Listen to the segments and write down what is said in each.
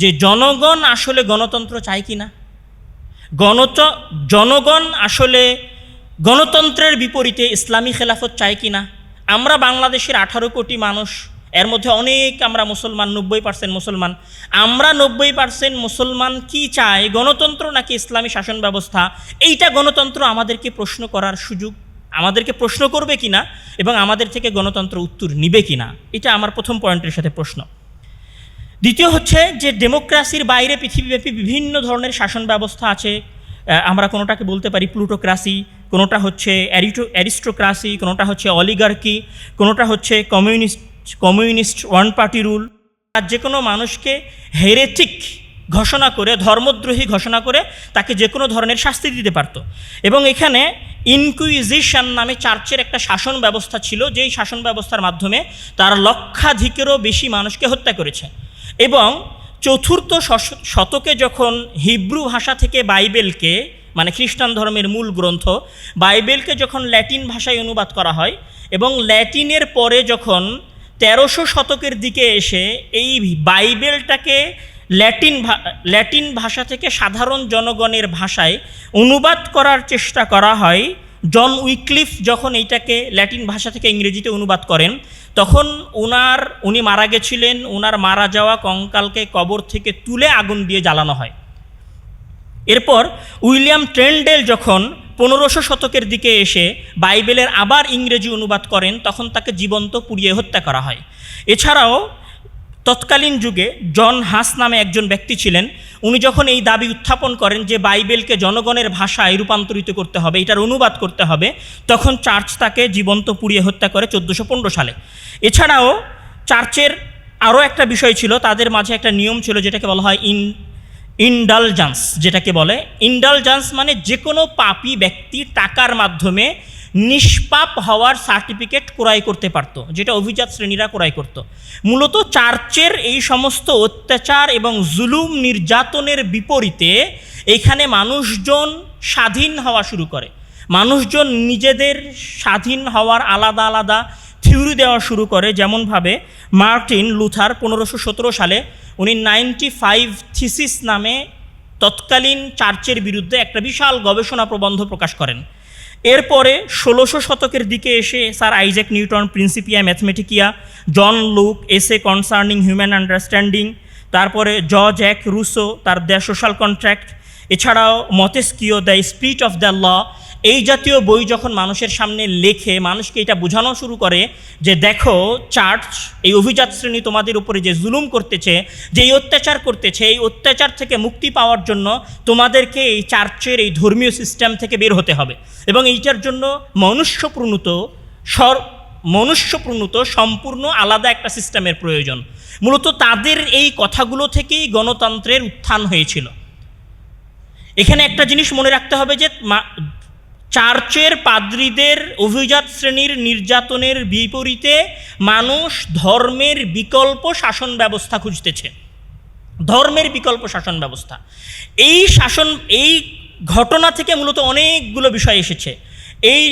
যে জনগণ আসলে গণতন্ত্র চায় কি না গণত, জনগণ আসলে গণতন্ত্রের বিপরীতে ইসলামী খেলাফত চায় কি না আমরা বাংলাদেশের আঠারো কোটি মানুষ, এর মধ্যে অনেক আমরা মুসলমান, নব্বই পার্সেন্ট মুসলমান। আমরা নব্বই পার্সেন্ট মুসলমান কি চাই গণতন্ত্র নাকি ইসলামী শাসন ব্যবস্থা? এইটা গণতন্ত্র আমাদেরকে প্রশ্ন করার সুযোগ, আমাদেরকে প্রশ্ন করবে কিনা এবং আমাদের থেকে গণতন্ত্র উত্তর নিবে কিনা? এটা আমার প্রথম পয়েন্টের সাথে প্রশ্ন। দ্বিতীয় হচ্ছে যে ডেমোক্রাসির বাইরে পৃথিবীব্যাপী বিভিন্ন ধরনের শাসন ব্যবস্থা আছে আমরা কোনোটাকে বলতে পারি প্লুটোক্রাসি, কোনোটা হচ্ছে অ্যারিটো, অ্যারিস্টোক্রাসি, কোনোটা হচ্ছে অলিগার্কি, কোনোটা হচ্ছে communist communist one party rule. আর যে কোনো মানুষকে হেরেটিক ঘোষণা করে, ধর্মদ্রোহী ঘোষণা করে তাকে যে কোনো ধরনের শাস্তি দিতে পারত। এবং এখানে ইনকুইজিশন নামে চার্চের একটা শাসন ব্যবস্থা ছিল, যেই শাসন ব্যবস্থার মাধ্যমে তার লক্ষাধিকেরও বেশি মানুষকে হত্যা করেছে। এবং চতুর্থ শতকে যখন হিব্রু ভাষা থেকে বাইবেলকে মানে খ্রিস্টান ধর্মের মূল গ্রন্থ, বাইবেলকে যখন ল্যাটিন ভাষায় অনুবাদ করা হয় এবং ল্যাটিনের পরে যখন তেরোশো শতকের দিকে এসে এই বাইবেলটাকে ল্যাটিন ভা- ল্যাটিন ভাষা থেকে সাধারণ জনগণের ভাষায় অনুবাদ করার চেষ্টা করা হয় জন উইক্লিফ যখন এইটাকে ল্যাটিন ভাষা থেকে ইংরেজিতে অনুবাদ করেন, তখন ওনার উনি মারা গেছিলেন ওনার মারা যাওয়া কঙ্কালকে কবর থেকে তুলে আগুন দিয়ে জ্বালানো হয়। এরপর উইলিয়াম ট্রেন্ডেল যখন পনেরোশো শতকের দিকে এসে বাইবেলের আবার ইংরেজি অনুবাদ করেন, তখন তাকে জীবন্ত পুড়িয়ে হত্যা করা হয়। এছাড়াও তৎকালীন যুগে জন হাস নামে একজন ব্যক্তি ছিলেন। উনি যখন এই দাবি উত্থাপন করেন যে বাইবেলকে জনগণের ভাষায় রূপান্তরিত করতে হবে, এটার অনুবাদ করতে হবে, তখন চার্চ তাকে জীবন্ত পুড়িয়ে হত্যা করে চোদ্দোশো পনেরো সালে। এছাড়াও চার্চের আরও একটা বিষয় ছিল, তাদের মাঝে একটা নিয়ম ছিল যেটাকে বলা হয় ইন, ইন্ডালজান্স, যেটাকে বলে। ইন্ডালজান্স মানে যে কোনো পাপী ব্যক্তি টাকার মাধ্যমে নিষ্পাপ হওয়ার সার্টিফিকেট ক্রয় করতে পারত, যেটা অভিজাত শ্রেণীরা ক্রয় করত। মূলত চার্চের এই সমস্ত অত্যাচার এবং জুলুম নির্যাতনের বিপরীতে এখানে মানুষজন স্বাধীন হওয়া শুরু করে। মানুষজন নিজেদের স্বাধীন হওয়ার আলাদা আলাদা থিওরি দেওয়া শুরু করে, যেমনভাবে মার্টিন লুথার পনেরোশো সতেরো সালে উনি নাইনটি ফাইভ থিসিস নামে তৎকালীন চার্চের বিরুদ্ধে একটা বিশাল গবেষণা প্রবন্ধ প্রকাশ করেন। এরপরে ষোলোশো শতকের দিকে এসে sir Isaac Newton, Principia Mathematica, John Locke, essay concerning human understanding, তারপরে জ জ্যাক রুসো তার দ্য সোশ্যাল কন্ট্র্যাক্ট এছাড়াও Montesquieu, the spirit of the law এই জাতীয় বই যখন মানুষের সামনে লেখে, মানুষকে এটা বোঝানো শুরু করে যে দেখো, চার্চ, এই অভিজাত শ্রেণি তোমাদের উপরে যে জুলুম করতেছে, যে এই অত্যাচার করতেছে, এই অত্যাচার থেকে মুক্তি পাওয়ার জন্য তোমাদেরকে এই চার্চের, এই ধর্মীয় সিস্টেম থেকে বের হতে হবে। এবং এইটার জন্য মনুষ্যপ্রণীত, সর, মনুষ্যপ্রণীত সম্পূর্ণ আলাদা একটা সিস্টেমের প্রয়োজন। মূলত তাদের এই কথাগুলো থেকেই গণতন্ত্রের উত্থান হয়েছিল। এখানে একটা জিনিস মনে রাখতে হবে যে চার্চের পাদ্রীদের অভিজাত শ্রেণির নির্যাতনের বিপরীতে মানুষ ধর্মের বিকল্প শাসন ব্যবস্থা খুঁজতেছে। ধর্মের বিকল্প শাসন ব্যবস্থা। এই শাসন, এই ঘটনা থেকে মূলত অনেকগুলো বিষয় এসেছে। এই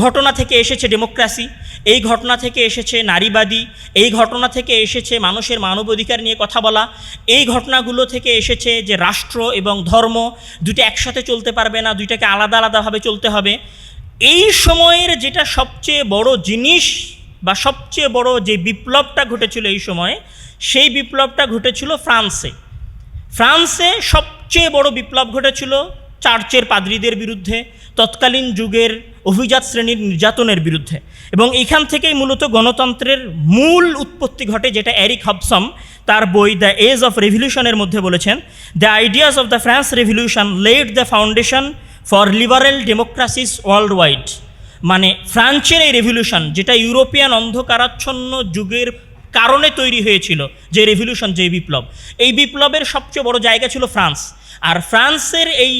ঘটনা থেকে এসেছে ডেমোক্রেসি, এই ঘটনা থেকে এসেছে নারীবাদী, এই ঘটনা থেকে এসেছে মানুষের মানবাধিকার নিয়ে কথা বলা, এই ঘটনাগুলো থেকে এসেছে যে রাষ্ট্র এবং ধর্ম দুটো একসাথে চলতে পারবে না, দুইটাকে আলাদা আলাদাভাবে চলতে হবে। এই সময়ের যেটা সবচেয়ে বড় জিনিস বা সবচেয়ে বড় যে বিপ্লবটা ঘটেছিল এই সময়ে, সেই বিপ্লবটা ঘটেছিল ফ্রান্সে। ফ্রান্সে সবচেয়ে বড় বিপ্লব ঘটেছিল চার্চের পাদ্রীদের বিরুদ্ধে, তৎকালীন যুগের অভিজাত শ্রেণির নির্যাতনের বিরুদ্ধে। এবং এখান থেকেই মূলত গণতন্ত্রের মূল উৎপত্তি ঘটে, যেটা এরিক হবসম তার বই দ্য এজ অফ রেভলিউশনের মধ্যে বলেছেন, the ideas of the France revolution led the foundation for liberal democracies worldwide মানে ফ্রান্সের এই রেভলিউশন, যেটা ইউরোপিয়ান অন্ধকারাচ্ছন্ন যুগের কারণে তৈরি হয়েছিল, যে রেভলিউশন, যে বিপ্লব। এই বিপ্লবের সবচেয়ে বড় জায়গা ছিল ফ্রান্স। আর ফ্রান্সের এই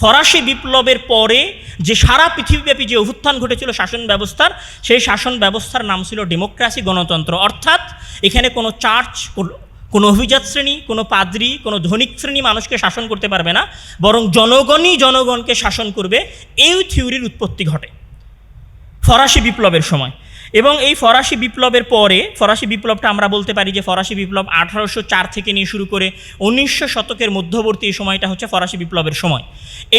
ফরাসি বিপ্লবের পরে যে সারা পৃথিবীব্যাপী যে অভ্যুত্থান ঘটেছিল শাসন ব্যবস্থার, সেই শাসন ব্যবস্থার নাম ছিল ডেমোক্রাসি গণতন্ত্র। অর্থাৎ এখানে কোনো চার্চ, কোনো- অভিজাত শ্রেণি, কোনো পাদ্রী, কোনো ধনিক শ্রেণি মানুষকে শাসন করতে পারবে না, বরং জনগণই জনগণকে শাসন করবে। এই থিওরির উৎপত্তি ঘটে ফরাসি বিপ্লবের সময়। এবং এই ফরাসি বিপ্লবের পরে, ফরাসি বিপ্লবটা আমরা বলতে পারি যে ফরাসি বিপ্লব আঠারোশো চার থেকে নিয়ে শুরু করে উনিশশো শতকের মধ্যবর্তী সময়টা হচ্ছে ফরাসি বিপ্লবের সময়।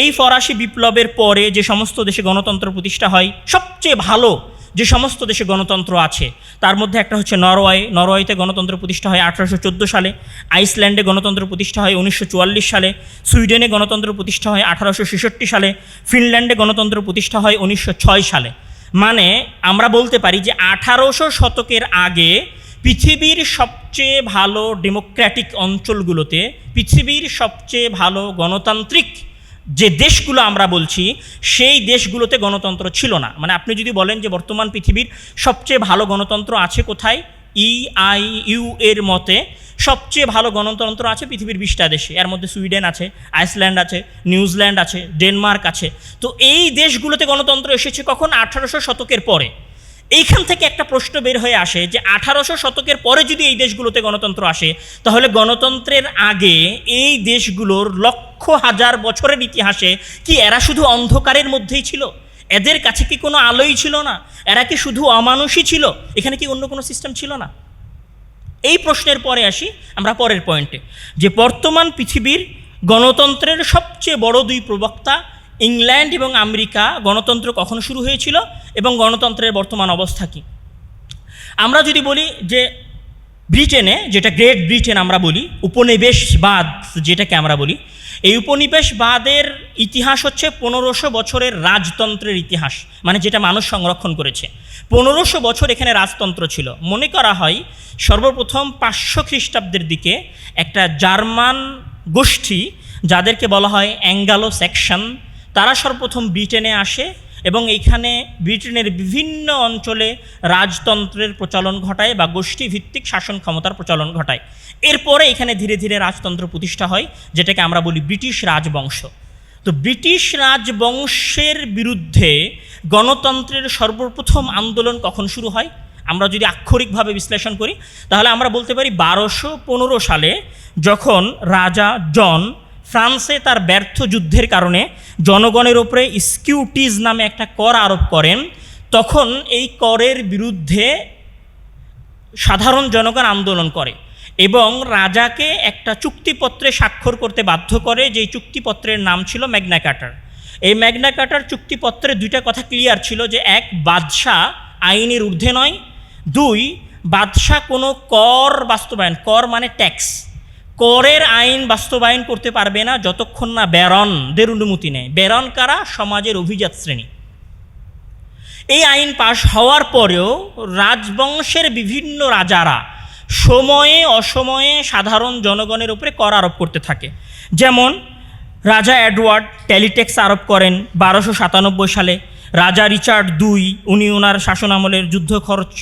এই ফরাসি বিপ্লবের পরে যে সমস্ত দেশে গণতন্ত্র প্রতিষ্ঠা হয়, সবচেয়ে ভালো যে সমস্ত দেশে গণতন্ত্র আছে, তার মধ্যে একটা হচ্ছে নরওয়ে। নরওয়েতে গণতন্ত্র প্রতিষ্ঠা হয় আঠারোশো চোদ্দ সালে, আইসল্যান্ডে গণতন্ত্র প্রতিষ্ঠা হয় উনিশশো চুয়াল্লিশ সালে, সুইডেনে গণতন্ত্র প্রতিষ্ঠা হয় আঠারোশো ছেষট্টি সালে, ফিনল্যান্ডে গণতন্ত্র প্রতিষ্ঠা হয় উনিশশো ছয় সালে। মানে আমরা বলতে পারি যে আঠারোশো শতকের আগে পৃথিবীর সবচেয়ে ভালো ডেমোক্র্যাটিক অঞ্চলগুলোতে, পৃথিবীর সবচেয়ে ভালো গণতান্ত্রিক যে দেশগুলো আমরা বলছি, সেই দেশগুলোতে গণতন্ত্র ছিল না। মানে আপনি যদি বলেন যে বর্তমান পৃথিবীর সবচেয়ে ভালো গণতন্ত্র আছে কোথায়? ই আই ইউ এর মতে সবচেয়ে ভালো গণতন্ত্র আছে পৃথিবীর বিশটা দেশে। এর মধ্যে সুইডেন আছে, আইসল্যান্ড আছে, নিউজিল্যান্ড আছে, ডেনমার্ক আছে। তো এই দেশগুলোতে গণতন্ত্র এসেছে কখন? আঠারোশো শতকের পরে। এইখান থেকে একটা প্রশ্ন বের হয়ে আসে যে আঠারোশো শতকের পরে যদি এই দেশগুলোতে গণতন্ত্র আসে, তাহলে গণতন্ত্রের আগে এই দেশগুলোর লক্ষ হাজার বছরের ইতিহাসে কি এরা শুধু অন্ধকারের মধ্যেই ছিল? এদের কাছে কি কোনো আলোই ছিল না? এরা কি শুধু অমানুষই ছিল? এখানে কি অন্য কোনো সিস্টেম ছিল না? এই প্রশ্নের পরে আসি, আমরা পরের পয়েন্টে যে বর্তমান পৃথিবীর গণতন্ত্রের সবচেয়ে বড় দুই প্রবক্তা ইংল্যান্ড এবং আমেরিকা, গণতন্ত্র কখন শুরু হয়েছিল এবং গণতন্ত্রের বর্তমান অবস্থা কী? আমরা যদি বলি যে ব্রিটেনে, যেটা গ্রেট ব্রিটেন আমরা বলি, উপনিবেশবাদ যেটাকে আমরা বলি এই উপনিবেশবাদের ইতিহাস হচ্ছে পনেরোশো বছরের রাজতন্ত্রের ইতিহাস মানে যেটা মানুষ সংরক্ষণ করেছে। পনেরোশো বছর এখানে রাজতন্ত্র ছিল। মনে করা হয় সর্বপ্রথম পাঁচশো খ্রিস্টাব্দের দিকে একটা জার্মান গোষ্ঠী, যাদেরকে বলা হয় অ্যাঙ্গালো সেকশন তারা সর্বপ্রথম ব্রিটেনে আসে এবং এইখানে ব্রিটেনের বিভিন্ন অঞ্চলে রাজতন্ত্রের প্রচলন ঘটায় বা গোষ্ঠীভিত্তিক শাসন ক্ষমতার প্রচলন ঘটায়। এরপরে এখানে ধীরে ধীরে রাজতন্ত্র প্রতিষ্ঠা হয়, যেটাকে আমরা বলি ব্রিটিশ রাজবংশ। তো ব্রিটিশ রাজবংশের বিরুদ্ধে গণতন্ত্রের সর্বপ্রথম আন্দোলন কখন শুরু হয়? আমরা যদি আক্ষরিকভাবে বিশ্লেষণ করি, তাহলে আমরা বলতে পারি বারোশো পনেরো সালে যখন রাজা জন ফ্রান্সে তার ব্যর্থ যুদ্ধের কারণে জনগণের ওপরে স্কিউটিজ নামে একটা কর আরোপ করেন। তখন এই করের বিরুদ্ধে সাধারণ জনগণ আন্দোলন করে এবং রাজাকে একটা চুক্তিপত্রে স্বাক্ষর করতে বাধ্য করে, যেই চুক্তিপত্রের নাম ছিল ম্যাগনা কাটার। এই ম্যাগনা কাটার চুক্তিপত্রে দুইটা কথা ক্লিয়ার ছিল যে, এক, বাদশাহ আইনের ঊর্ধ্বে নয়। দুই, বাদশাহ কোনো কর বাস্তবায়ন, কর মানে ট্যাক্স। করের আইন বাস্তবায়ন করতে পারবে না যতক্ষণ না ব্যারনদের অনুমতি নেয় ব্যারন কারা? সমাজের অভিজাত শ্রেণি। এই আইন পাশ হওয়ার পরেও রাজবংশের বিভিন্ন রাজারা সময়ে অসময়ে সাধারণ জনগণের উপরে কর আরোপ করতে থাকে। যেমন রাজা অ্যাডওয়ার্ড ট্যালিটেক্স আরোপ করেন বারোশো সাতানব্বই সালে। রাজা রিচার্ড দুই, উনি ওনার শাসনামলের যুদ্ধ খরচ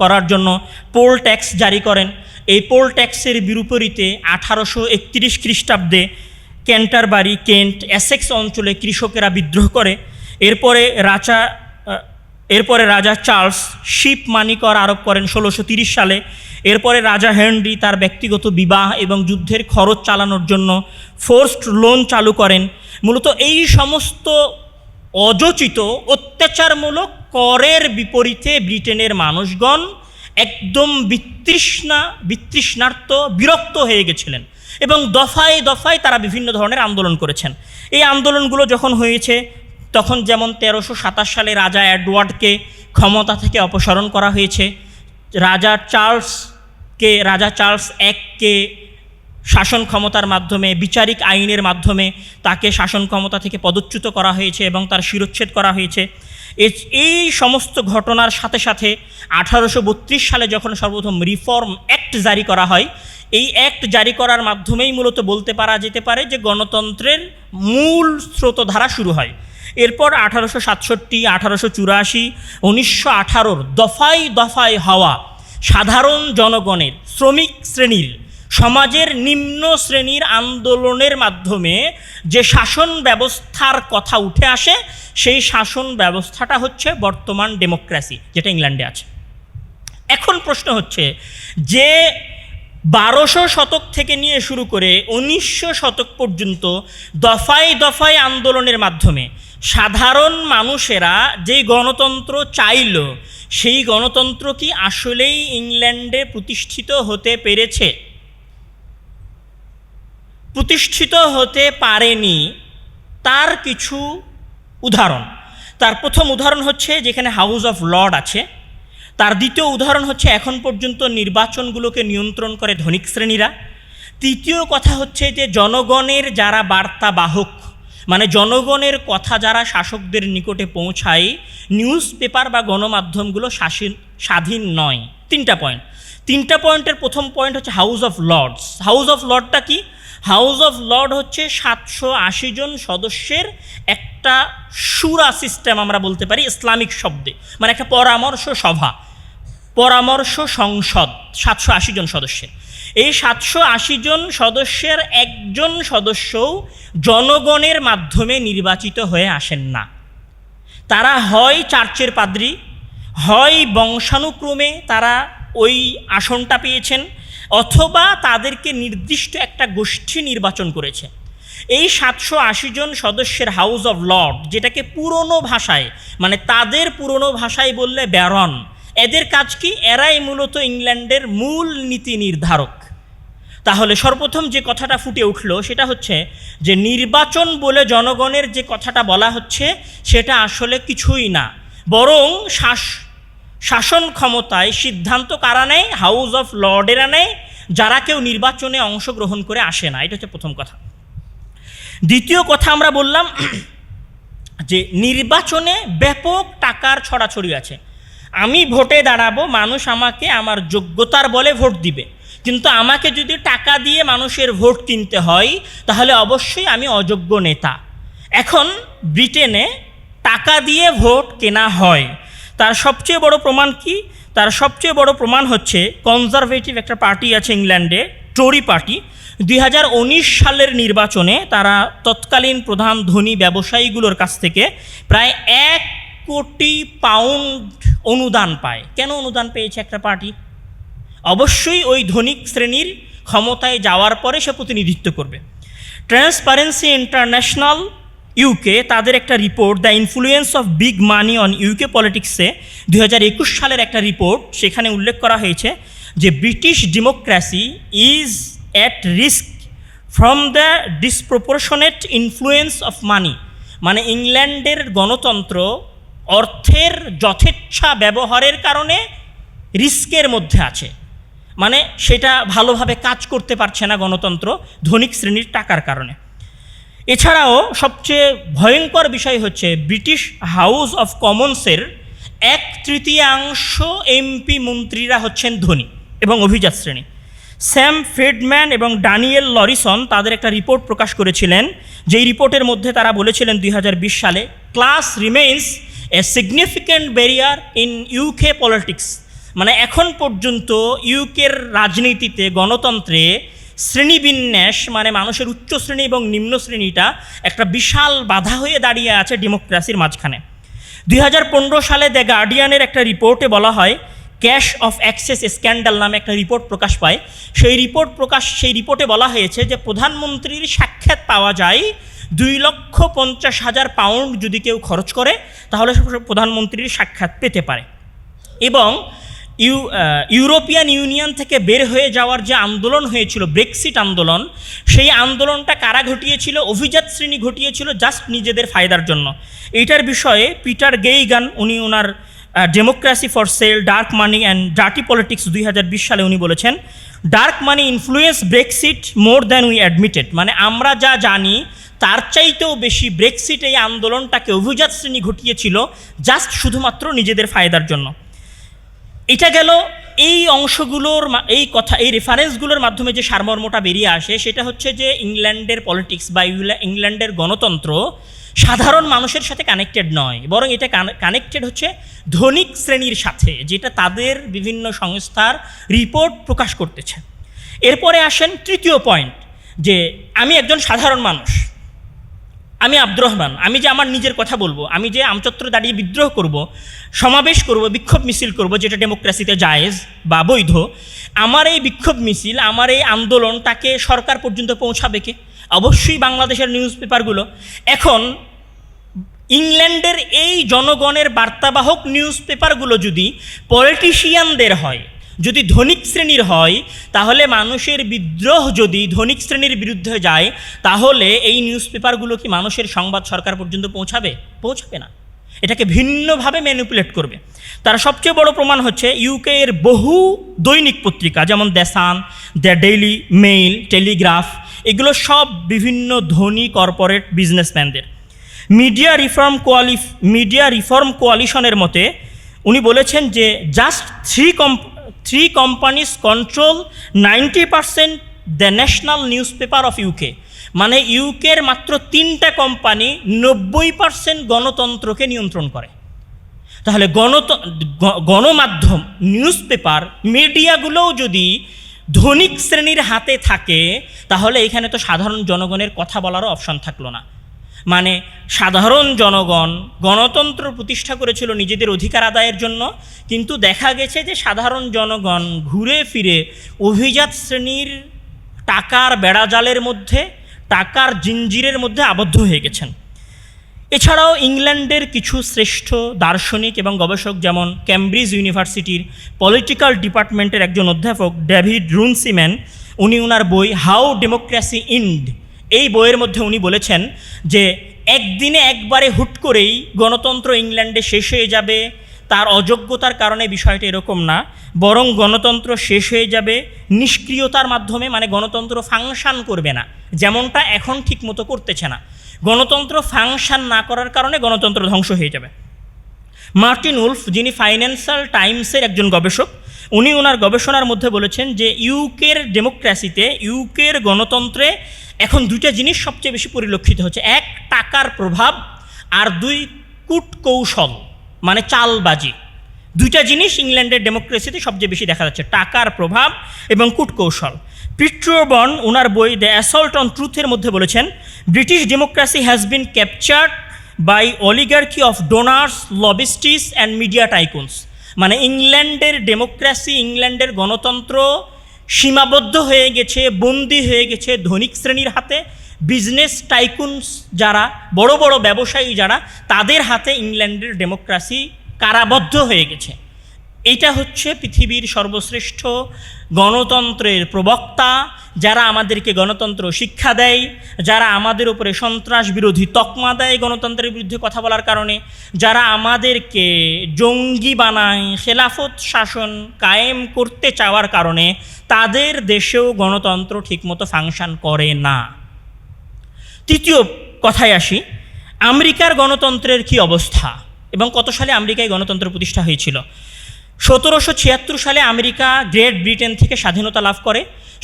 করার জন্য পোল ট্যাক্স জারি করেন। এই পোল ট্যাক্সের বিপরীতে আঠারোশো একত্রিশ খ্রিস্টাব্দে ক্যান্টারবারি, কেন্ট অ্যাসেক্স অঞ্চলে কৃষকেরা বিদ্রোহ করে। এরপরে রাজা এরপরে রাজা চার্লস শিপ মানি কর আরোপ করেন ষোলোশো তিরিশ সালে। এরপরে রাজা হেনরি তার ব্যক্তিগত বিবাহ এবং যুদ্ধের খরচ চালানোর জন্য ফোর্সড লোন চালু করেন। মূলত এই সমস্ত অযোচিত, অত্যাচারমূলক করের বিপরীতে ব্রিটেনের মানুষগণ একদম বিতৃষ্ণা, বিতৃষ্ণার্ত, বিরক্ত হয়ে গেছিলেন এবং দফায় দফায় তারা বিভিন্ন ধরনের আন্দোলন করেছেন। এই আন্দোলনগুলো যখন হয়েছে, তখন যেমন তেরোশো সাতাশ সালে রাজা অ্যাডওয়ার্ডকে ক্ষমতা থেকে অপসারণ করা হয়েছে, রাজা চার্লসকে, রাজা চার্লস এককে শাসন ক্ষমতার মাধ্যমে, বিচারিক আইনের মাধ্যমে তাকে শাসন ক্ষমতা থেকে পদচ্যুত করা হয়েছে এবং তার শিরোচ্ছেদ করা হয়েছে। এই সমস্ত ঘটনার সাথে সাথে আঠারোশো বত্রিশ সালে যখন সর্বপ্রথম রিফর্ম অ্যাক্ট জারি করা হয়, এই অ্যাক্ট জারি করার মাধ্যমেই মূলত বলতে পারা যেতে পারে যে গণতন্ত্রের মূল স্রোতধারা শুরু হয়। এরপর আঠারোশো সাতষট্টি, আঠারোশো চুরাশি, উনিশশো আঠারোর দফায় দফায় হওয়া সাধারণ জনগণের শ্রমিক শ্রেণির, সমাজের নিম্ন শ্রেণির আন্দোলনের মাধ্যমে যে শাসন ব্যবস্থার কথা উঠে আসে সেই শাসন ব্যবস্থাটা হচ্ছে বর্তমান ডেমোক্রেসি, যেটা ইংল্যান্ডে আছে। এখন প্রশ্ন হচ্ছে যে বারোশো শতক থেকে নিয়ে শুরু করে উনিশশো শতক পর্যন্ত দফায় দফায় আন্দোলনের মাধ্যমে সাধারণ মানুষেরা যেই গণতন্ত্র চাইল, সেই গণতন্ত্র কি আসলেই ইংল্যান্ডে প্রতিষ্ঠিত হতে পেরেছে? প্রতিষ্ঠিত হতে পারেনি, তার কিছু উদাহরণ। তার প্রথম উদাহরণ হচ্ছে যেখানে হাউস অফ লর্ড আছে। তার দ্বিতীয় উদাহরণ হচ্ছে এখন পর্যন্ত নির্বাচনগুলোকে নিয়ন্ত্রণ করে ধনিক শ্রেণীরা। তৃতীয় কথা হচ্ছে যে জনগণের যারা বার্তা বাহক মানে জনগণের কথা যারা শাসকদের নিকটে পৌঁছায়, নিউজ পেপার বা গণমাধ্যমগুলো শাসীন, স্বাধীন নয়। তিনটা পয়েন্ট তিনটা পয়েন্টের প্রথম পয়েন্ট হচ্ছে House of Lords. House of লর্ডটা কি? হাউস অফ লর্ড হচ্ছে সাতশো আশি জন সদস্যের একটা সুরা সিস্টেম আমরা বলতে পারি ইসলামিক শব্দে মানে একটা পরামর্শ সভা, পরামর্শ সংসদ, সাতশো আশি জন সদস্যের। এই সাতশো আশি জন সদস্যের একজন সদস্যও জনগণের মাধ্যমে নির্বাচিত হয়ে আসেন না। তারা হয় চার্চের পাদ্রী, হয় বংশানুক্রমে তারা ওই আসনটা পেয়েছেন অথবা তাদেরকে নির্দিষ্ট একটা গোষ্ঠী নির্বাচন করেছে। এই সাতশো আশি জন সদস্যের হাউস অফ লর্ড যেটাকে পুরনো ভাষায় মানে তাদের পুরনো ভাষায় বললে ব্যারন এদের কাজ কি? এরাই মূলত ইংল্যান্ডের মূল নীতি নির্ধারক। তাহলে সর্বপ্রথম যে কথাটা ফুটে উঠল সেটা হচ্ছে যে নির্বাচন বলে জনগণের যে কথাটা বলা হচ্ছে সেটা আসলে কিছুই না। বরং শাস, শাসন ক্ষমতায় সিদ্ধান্ত কারা নেয়? হাউস অফ লর্ডেরা নেয়। যারা কেউ নির্বাচনে অংশগ্রহণ করে আসে না, এটা হচ্ছে প্রথম কথা। দ্বিতীয় কথা আমরা বললাম যে নির্বাচনে ব্যাপক টাকার ছড়াছড়ি আছে। আমি ভোটে দাঁড়াবো, মানুষ আমাকে আমার যোগ্যতার বলে ভোট দিবে। কিন্তু আমাকে যদি টাকা দিয়ে মানুষের ভোট কিনতে হয়, তাহলে অবশ্যই আমি অযোগ্য নেতা। এখন ব্রিটেনে টাকা দিয়ে ভোট কেনা হয়, তার সবচেয়ে বড় প্রমাণ কি? তার সবচেয়ে বড় প্রমাণ হচ্ছে কনজারভেটিভ একটা পার্টি আছে ইংল্যান্ডে টরি পার্টি দুই হাজার উনিশ সালের নির্বাচনে তারা তৎকালীন প্রধান ধনী ব্যবসায়ীগুলোর কাছ থেকে প্রায় এক কোটি পাউন্ড অনুদান পায়। কেন অনুদান পেয়েছে একটা পার্টি অবশ্যই ওই ধনিক শ্রেণির ক্ষমতায় যাওয়ার পরে সে প্রতিনিধিত্ব করবে। ট্রান্সপারেন্সি ইন্টারন্যাশনাল ইউকে তাদের একটা report the influence of big money on UK পলিটিক্সে দু হাজার একুশ সালের একটা রিপোর্ট সেখানে উল্লেখ করা হয়েছে যে British democracy is at risk from the disproportionate influence of money মানে ইংল্যান্ডের গণতন্ত্র অর্থের যথেচ্ছা ব্যবহারের কারণে রিস্কের মধ্যে আছে। মানে সেটা ভালোভাবে কাজ করতে পারছে না গণতন্ত্র ধনিক শ্রেণির টাকার কারণে। এছাড়াও সবচেয়ে ভয়ঙ্কর বিষয় হচ্ছে ব্রিটিশ হাউস অফ কমন্সের এক তৃতীয়াংশ এমপি মন্ত্রীরা হচ্ছেন ধনী এবং অভিজাত শ্রেণি। স্যাম ফ্রেডম্যান এবং ডানিয়েল লরিসন তাদের একটা রিপোর্ট প্রকাশ করেছিলেন, যেই রিপোর্টের মধ্যে তারা বলেছিলেন দুই হাজার বিশ সালে, class remains a significant barrier in UK politics. মানে এখন পর্যন্ত ইউকের রাজনীতিতে, গণতন্ত্রে শ্রেণীবিন্যাস মানে মানুষের উচ্চ শ্রেণি এবং নিম্ন শ্রেণীটা একটা বিশাল বাধা হয়ে দাঁড়িয়ে আছে ডেমোক্রেসির মাঝখানে। দুই হাজার পনেরো সালে দ্য গার্ডিয়ানের একটা রিপোর্টে বলা হয়, ক্যাশ অফ অ্যাক্সেস স্ক্যান্ডাল নামে একটা রিপোর্ট প্রকাশ পায়। সেই রিপোর্ট প্রকাশ, সেই রিপোর্টে বলা হয়েছে যে প্রধানমন্ত্রীর সাক্ষাৎ পাওয়া যায় দুই লক্ষ পঞ্চাশ হাজার পাউন্ড যদি কেউ খরচ করে, তাহলে প্রধানমন্ত্রীর সাক্ষাৎ পেতে পারে। এবং ইউ ইউরোপিয়ান ইউনিয়ন থেকে বের হয়ে যাওয়ার যে আন্দোলন হয়েছিল, ব্রেক্সিট আন্দোলন, সেই আন্দোলনটা কারা ঘটিয়েছিল? অভিজাত শ্রেণি ঘটিয়েছিল জাস্ট নিজেদের ফায়দার জন্য। এইটার বিষয়ে পিটার গেইগান, উনি ওনার democracy for sale dark money and dirty politics দুই হাজার বিশ সালে উনি বলেছেন dark money influence Brexit more than we admitted মানে আমরা যা জানি, তার চাইতেও বেশি ব্রেক্সিট এই আন্দোলনটাকে অভিজাত শ্রেণি ঘটিয়েছিল জাস্ট শুধুমাত্র নিজেদের ফায়দার জন্য। এটা গেল এই অংশগুলোর এই কথা এই রেফারেন্সগুলোর মাধ্যমে যে সারমর্মটা বেরিয়ে আসে, সেটা হচ্ছে যে ইংল্যান্ডের পলিটিক্স বা ইংল্যান্ডের গণতন্ত্র সাধারণ মানুষের সাথে কানেক্টেড নয়। বরং এটা কানেক্টেড হচ্ছে ধনিক শ্রেণির সাথে, যেটা তাদের বিভিন্ন সংস্থার রিপোর্ট প্রকাশ করতেছে। এরপরে আসেন তৃতীয় পয়েন্ট যে আমি একজন সাধারণ মানুষ। আমি আব্দুর রহমান, আমি যে আমার নিজের কথা বলব, আমি যে আমচত্র দাঁড়িয়ে বিদ্রোহ করব, সমাবেশ করব, বিক্ষোভ মিছিল করব, যেটা ডেমোক্রেসিতে জায়েজ বা বৈধ, আমার এই বিক্ষোভ মিছিল, আমার এই আন্দোলন তাকে সরকার পর্যন্ত পৌঁছাবে কে? অবশ্যই বাংলাদেশের নিউজ পেপারগুলো এখন, ইংল্যান্ডের এই জনগণের বার্তাবাহক নিউজ পেপারগুলো যদি পলিটিশিয়ানদের হয় যদি ধনিক শ্রেণির হয়, তাহলে মানুষের বিদ্রোহ যদি ধনিক শ্রেণির বিরুদ্ধে যায়, তাহলে এই নিউজ পেপারগুলো কি মানুষের সংবাদ সরকার পর্যন্ত পৌঁছাবে? পৌঁছাবে না। এটাকে ভিন্নভাবে ম্যানিপুলেট করবে। তার সবচেয়ে বড় প্রমাণ হচ্ছে ইউকে এর বহু দৈনিক পত্রিকা, যেমন the Sun the Daily, Mail, Telegraph, এগুলো সব বিভিন্ন ধনী কর্পোরেট বিজনেসম্যানদের। মিডিয়া রিফর্ম কোয়ালি মিডিয়া রিফর্ম কোয়ালিশনের মতে, উনি বলেছেন যে just three three companies control ninety percent the national newspaper of UK মানে ইউকের মাত্র তিনটা কোম্পানি নব্বই পার্সেন্ট গণতন্ত্রকে নিয়ন্ত্রণ করে। তাহলে গণত গণমাধ্যম নিউজ পেপার মিডিয়াগুলোও যদি ধনিক শ্রেণির হাতে থাকে, তাহলে এখানে তো সাধারণ জনগণের কথা বলারও অপশন থাকল না। মানে সাধারণ জনগণ গণতন্ত্র প্রতিষ্ঠা করেছিল নিজেদের অধিকার আদায়ের জন্য, কিন্তু দেখা গেছে যে সাধারণ জনগণ ঘুরে ফিরে অভিজাত শ্রেণির টাকার বেড়াজালের মধ্যে, টাকার জিঞ্জিরের মধ্যে আবদ্ধ হয়ে গেছেন। এছাড়াও ইংল্যান্ডের কিছু শ্রেষ্ঠ দার্শনিক এবং গবেষক যেমন ক্যামব্রিজ ইউনিভার্সিটির পলিটিক্যাল ডিপার্টমেন্টের একজন অধ্যাপক ডেভিড রুনসিম্যান উনি ওনার বই হাউ ডেমোক্রেসি ইন্ড এই বইয়ের মধ্যে উনি বলেছেন যে একদিনে একবারে হুট করেই গণতন্ত্র ইংল্যান্ডে শেষ হয়ে যাবে, তার অযোগ্যতার কারণে বিষয়টা এরকম না, বরং গণতন্ত্র শেষ হয়ে যাবে, নিষ্ক্রিয়তার মাধ্যমে মানে গণতন্ত্র ফাংশন করবে না, যেমনটা এখন ঠিকমতো করতেছে না। গণতন্ত্র ফাংশান না করার কারণে গণতন্ত্র ধ্বংস হয়ে যাবে। মার্টিন উলফ, যিনি ফাইন্যান্সিয়াল টাইমসের একজন গবেষক, উনি ওনার গবেষণার মধ্যে বলেছেন যে ইউকের ডেমোক্রেসিতে ইউকের গণতন্ত্রে এখন দুইটা জিনিস সবচেয়ে বেশি পরিলক্ষিত হচ্ছে। এক, টাকার প্রভাব, আর দুই, কূট কৌশল মানে চালবাজি। দুইটা জিনিস ইংল্যান্ডের ডেমোক্রেসিতে সবচেয়ে বেশি দেখা যাচ্ছে, টাকার প্রভাব এবং কূটকৌশল পিট্রোবন ওনার বই দ্য অ্যাসল্ট অন ট্রুথের মধ্যে বলেছেন, British democracy has been captured by oligarchy of donors lobbyists and media tycoons মানে ইংল্যান্ডের ডেমোক্রেসি, ইংল্যান্ডের গণতন্ত্র সীমাবদ্ধ হয়ে গেছে, বন্দি হয়ে গেছে ধনিক শ্রেণির হাতে। বিজনেস টাইকুনস যারা, বড় বড় ব্যবসায়ী যারা, তাদের হাতে ইংল্যান্ডের ডেমোক্রেসি কারাবদ্ধ হয়ে গেছে। এটা হচ্ছে পৃথিবীর সর্বশ্রেষ্ঠ গণতন্ত্রের প্রবক্তা, যারা আমাদেরকে গণতন্ত্র শিক্ষা দেয়, যারা আমাদের উপরে সন্ত্রাস বিরোধী তকমা দেয় গণতন্ত্রের বিরুদ্ধে কথা বলার কারণে, যারা আমাদেরকে জঙ্গি বানায়, খেলাফত শাসন কায়েম করতে চাওয়ার কারণে তাদের দেশেও গণতন্ত্র ঠিকমতো ফাংশন করে না। তৃতীয় কথায় আসি, আমেরিকার গণতন্ত্রের কি অবস্থা? এবং কত সালে আমেরিকায় গণতন্ত্র প্রতিষ্ঠা হয়েছিল? সতেরোশো ছিয়াত্তর সালে আমেরিকা গ্রেট ব্রিটেন থেকে স্বাধীনতা লাভ করে,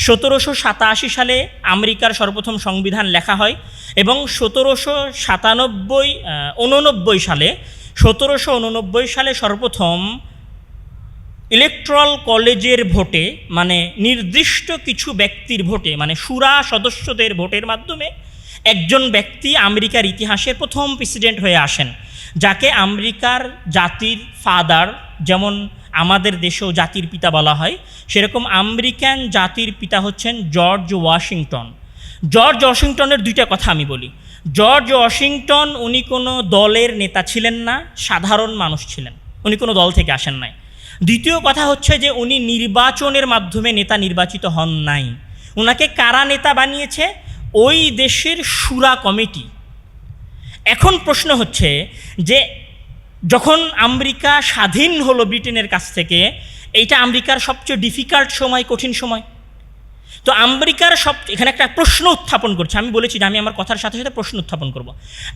সতেরোশো সাতাশি সালে আমেরিকার সর্বপ্রথম সংবিধান লেখা হয়, এবং সতেরোশো সাতানব্বই উননব্বই সালে, সতেরোশো উননব্বই সালে সর্বপ্রথম ইলেকট্রাল কলেজের ভোটে মানে নির্দিষ্ট কিছু ব্যক্তির ভোটে মানে সুরা সদস্যদের ভোটের মাধ্যমে একজন ব্যক্তি আমেরিকার ইতিহাসের প্রথম প্রেসিডেন্ট হয়ে আসেন, যাকে আমেরিকার জাতির ফাদার যেমন আমাদের দেশেও জাতির পিতা বলা হয়, সেরকম আমেরিকান জাতির পিতা হচ্ছেন জর্জ ওয়াশিংটন জর্জ ওয়াশিংটনের দুইটা কথা আমি বলি। জর্জ ওয়াশিংটন উনি কোনো দলের নেতা ছিলেন না, সাধারণ মানুষ ছিলেন। উনি কোনো দল থেকে আসেন নাই। দ্বিতীয় কথা হচ্ছে যে উনি নির্বাচনের মাধ্যমে নেতা নির্বাচিত হন নাই। ওনাকে কারা নেতা বানিয়েছে? ওই দেশের সুরা কমিটি। এখন প্রশ্ন হচ্ছে যে যখন আমেরিকা স্বাধীন হলো ব্রিটেনের কাছ থেকে, এইটা আমেরিকার সবচেয়ে ডিফিকাল্ট সময়, কঠিন সময়। তো আমেরিকার সব, এখানে একটা প্রশ্ন উত্থাপন করছে। আমি বলেছি যে আমি আমার কথার সাথে সাথে প্রশ্ন উত্থাপন করব।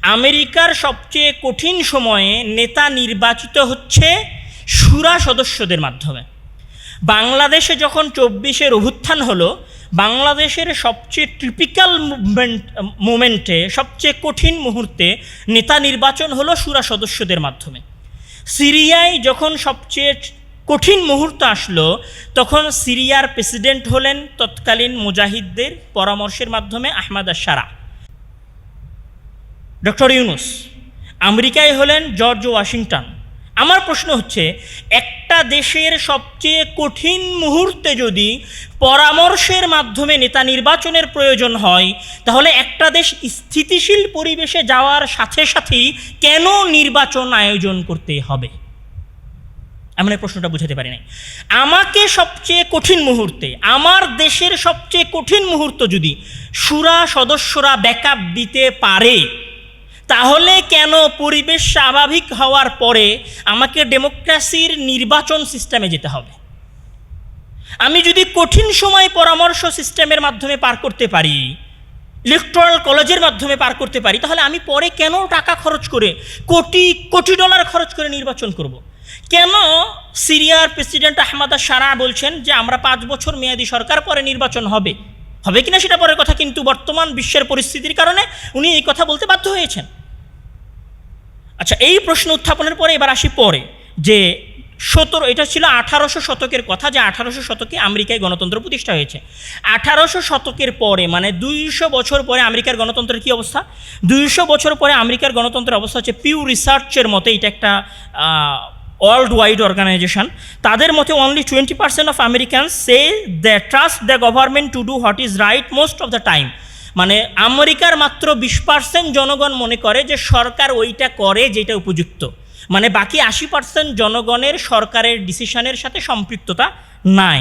আমেরিকার সবচেয়ে কঠিন সময়ে নেতা নির্বাচিত হচ্ছে সুরা সদস্যদের মাধ্যমে। বাংলাদেশে যখন চব্বিশের অভ্যুত্থান হলো, বাংলাদেশের সবচেয়ে ট্রিপিক্যাল মুভমেন্ট মোমেন্টে সবচেয়ে কঠিন মুহূর্তে নেতা নির্বাচন হলো সুরা সদস্যদের মাধ্যমে। সিরিয়ায় যখন সবচেয়ে কঠিন মুহূর্ত আসলো, তখন সিরিয়ার প্রেসিডেন্ট হলেন তৎকালীন মুজাহিদদের পরামর্শের মাধ্যমে আহমদ আশারা। ডক্টর ইউনুস, আমেরিকায় হলেন জর্জ ওয়াশিংটন। আমার প্রশ্ন হচ্ছে, একটা দেশের সবচেয়ে কঠিন মুহূর্তে যদি পরামর্শের মাধ্যমে নেতা নির্বাচনের প্রয়োজন হয়, তাহলে একটা দেশ স্থিতিশীল পরিবেশে যাওয়ার সাথে সাথেই কেন নির্বাচন আয়োজন করতে হবে? আমি প্রশ্নটা বুঝাতে পারি নাই। আমাকে সবচেয়ে কঠিন মুহূর্তে, আমার দেশের সবচেয়ে কঠিন মুহূর্ত যদি সুরা সদস্যরা ব্যাকআপ দিতে পারে তাহলে কেন পরিবেশ স্বাভাবিক হওয়ার পরে আমাকে ডেমোক্রেসির নির্বাচন সিস্টেমে যেতে হবে আমি যদি কঠিন সময় পরামর্শ সিস্টেমের মাধ্যমে পার করতে পারি, ইলেকট্রাল কলেজের মাধ্যমে পার করতে পারি, তাহলে আমি পরে কেন টাকা খরচ করে, কোটি কোটি ডলার খরচ করে নির্বাচন করব। কেন সিরিয়ার প্রেসিডেন্ট আহমাদা সারা বলছেন যে আমরা পাঁচ বছর মেয়াদী সরকার পরে নির্বাচন হবে হবে কিনা সেটা পরের কথা, কিন্তু বর্তমান বিশ্বের পরিস্থিতির কারণে উনি এই কথা বলতে বাধ্য হয়েছেন। আচ্ছা এই প্রশ্ন উত্থাপনের পরে এবার আসি পরে, যে সতেরো, এটা ছিল আঠারোশো শতকের কথা, যে আঠারোশো শতকে আমেরিকায় গণতন্ত্র প্রতিষ্ঠা হয়েছে। আঠারোশো শতকের পরে মানে দুইশো বছর পরে আমেরিকার গণতন্ত্রের কী অবস্থা? দুইশো বছর পরে আমেরিকার গণতন্ত্রের অবস্থা হচ্ছে পিউ রিসার্চের মতে এটা একটা ওয়ার্ল্ড ওয়াইড অর্গানাইজেশন তাদের মতে only twenty percent of American say the trust the government to do what is right most of the time মানে আমেরিকার মাত্র বিশ পার্সেন্ট জনগণ মনে করে যে সরকার ওইটা করে যেটা উপযুক্ত। মানে বাকি আশি পার্সেন্ট জনগণের সরকারের ডিসিশনের সাথে সম্পৃক্ততা নাই।